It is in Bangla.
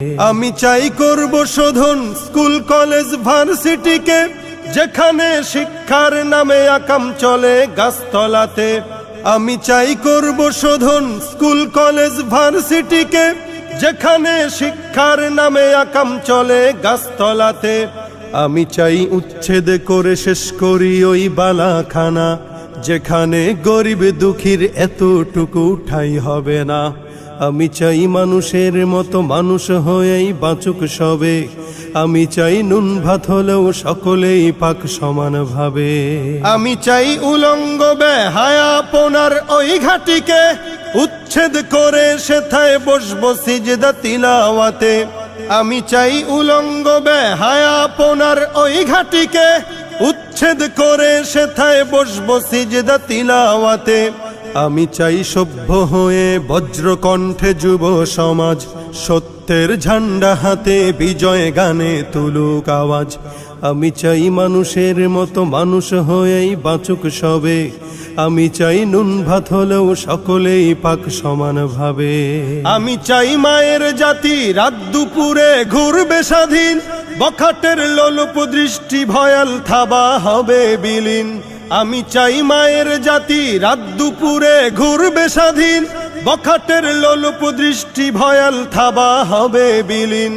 আমি চাই করব শোধন স্কুল, কলেজ, ভার্সিটিকে, যেখানে শিক্ষার নামে আকাম চলে গাছতলাতে। আমি চাই করব শোধন স্কুল, কলেজ, ভার্সিটিকে, যেখানে শিক্ষার নামে আকাম চলে গাছতলাতে। আমি চাই উচ্ছেদ করে শেষ করি ওই বালাখানা। যেখানে গরিব দুঃখীর এতটুকু ঠাই হবে না। আমি চাই মানুষের মতো মানুষ হয়েই বাঁচুক সবে। আমি চাই নুন ভাত হলেও সকলেই পাক সমানভাবে আমি চাই উলঙ্গ বেহায়া পোনার ওই ঘাটিকে উচ্ছেদ করে সেথায় বসবো সিজদা তিলাওয়াতে। আমি চাই উলঙ্গ বেহায়া পোনার ওই ঘাটিকে উচ্ছেদ করে সেথায় বসবো সিজদা তিলাওয়াতে। আমি চাই সভ্য হয়ে বজ্রকণ্ঠে যুব সমাজ। সত্যের ঝান্ডা হাতে বিজয় গানে তুলুক আওয়াজ। আমি চাই মানুষের মতো মানুষ হয়েই বাঁচুক সবে। আমি চাই নুন ভাত হলেও সকলেই পাক সমানভাবে আমি চাই মায়ের জাতি রাত দুপুরে ঘুরবে স্বাধীন। বখাটের লোলুপ দৃষ্টি ভয়াল থাবা হবে বিলীন। আমি চাই মায়ের জাতি, রাত দুপুরে ঘুরবে স্বাধীন। বখাটের লোলুপ দৃষ্টি ভয়াল থাবা হবে বিলীন।